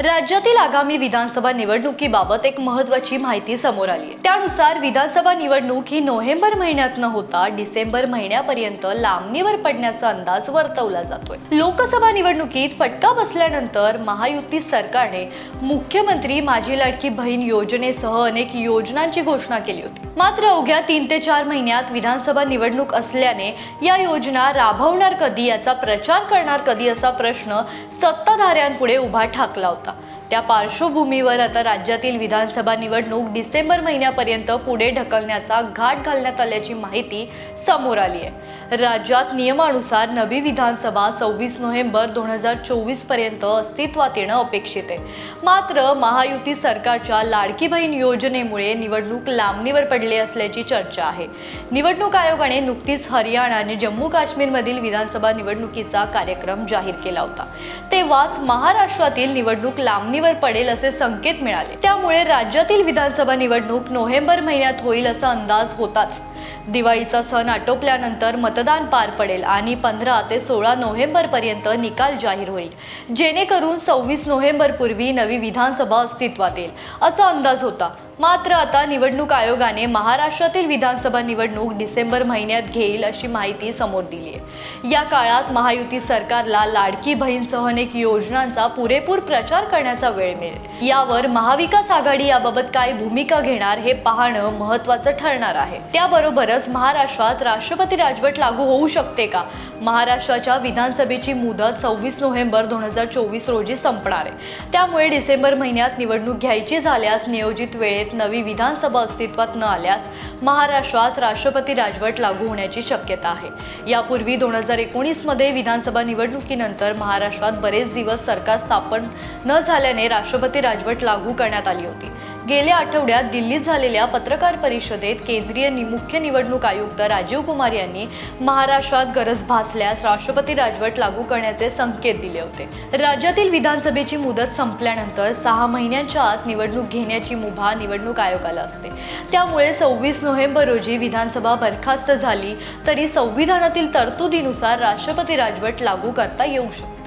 राज्यातील आगामी विधानसभा निवडणुकीबाबत एक महत्वाची माहिती समोर आली आहे. त्यानुसार विधानसभा निवडणूक ही नोव्हेंबर महिन्यात न होता डिसेंबर महिन्यापर्यंत लांबणीवर पडण्याचा अंदाज वर्तवला जातोय. लोकसभा निवडणुकीत फटका बसल्यानंतर महायुती सरकारने मुख्यमंत्री माझी लाडकी बहीण योजनेसह अनेक योजनांची घोषणा केली होती. मात्र अवघ्या तीन ते चार महिन्यात विधानसभा निवडणूक असल्याने या योजना राबवणार कधी याचा प्रचार करणार कधी असा प्रश्न सत्ताधाऱ्यांपुढे उभा ठाकला होता. 있다. त्या पार्श्वभूमीवर आता राज्यातील विधानसभा निवडणूक डिसेंबर महिन्यापर्यंत पुढे ढकलण्याचा घाट घालण्यात आल्याची माहिती समोर आली आहे. राज्यात नियमानुसार नवी विधानसभा सव्वीस नोव्हेंबर दोन हजार चोवीसपर्यंत अस्तित्वात येणं अपेक्षित आहे. मात्र महायुती सरकारच्या लाडकी बहीण योजनेमुळे निवडणूक लांबणीवर पडली असल्याची चर्चा आहे. निवडणूक आयोगाने नुकतीच हरियाणा आणि जम्मू काश्मीरमधील विधानसभा निवडणुकीचा कार्यक्रम जाहीर केला होता. तेव्हाच महाराष्ट्रातील निवडणूक लांबणीवर पडेल असे संकेत मिळाले. त्यामुळे राज्यातील विधानसभा निवडणूक नोव्हेंबर महिन्यात होईल असा अंदाज होताच. दिवाळीचा सण आटोपल्यानंतर मतदान पार पडेल आणि पंधरा ते सोळा नोव्हेंबर पर्यंत निकाल जाहीर होईल. जेणेकरून सव्वीस नोव्हेंबर पूर्वी नवी विधानसभा अस्तित्वात येईल असा अंदाज होता. मात्र आता निवडणूक आयोगाने महाराष्ट्रातील विधानसभा निवडणूक डिसेंबर महिन्यात घेईल अशी माहिती समोर दिली आहे. या काळात महायुती सरकारला लाडकी बहीणसह अनेक योजनांचा पुरेपूर प्रचार करण्याचा वेळ मिळेल. यावर महाविकास आघाडी याबाबत काय भूमिका घेणार हे पाहणं महत्वाचं ठरणार आहे. त्याबरोबरच महाराष्ट्रात राष्ट्रपती राजवट लागू होऊ शकते का? महाराष्ट्राच्या विधानसभेची मुदत सव्वीस नोव्हेंबर दोन हजार चोवीस रोजी संपणार आहे. त्यामुळे डिसेंबर महिन्यात निवडणूक घ्यायची झाल्यास नियोजित वेळेत नवी विधानसभा अस्तित्वात न आल्यास महाराष्ट्रात राष्ट्रपती राजवट लागू होण्याची शक्यता आहे. यापूर्वी दोन हजार एकोणीसमध्ये विधानसभा निवडणुकीनंतर महाराष्ट्रात बरेच दिवस सरकार स्थापन न झाल्याने राष्ट्रपती राजवट लागू करण्यात आली होती. गेल्या आठवड्यात दिल्लीत झालेल्या पत्रकार परिषदेत केंद्रीय नि- मुख्य निवडणूक आयुक्त राजीव कुमार यांनी महाराष्ट्रात गरज भासल्यास राष्ट्रपती राजवट लागू करण्याचे संकेत दिले होते. राज्यातील विधानसभेची मुदत संपल्यानंतर सहा महिन्यांच्या आत निवडणूक घेण्याची मुभा निवडणूक आयोगाला असते. त्यामुळे सव्वीस नोव्हेंबर रोजी विधानसभा बरखास्त झाली तरी संविधानातील तरतुदीनुसार राष्ट्रपती राजवट लागू करता येऊ शकते.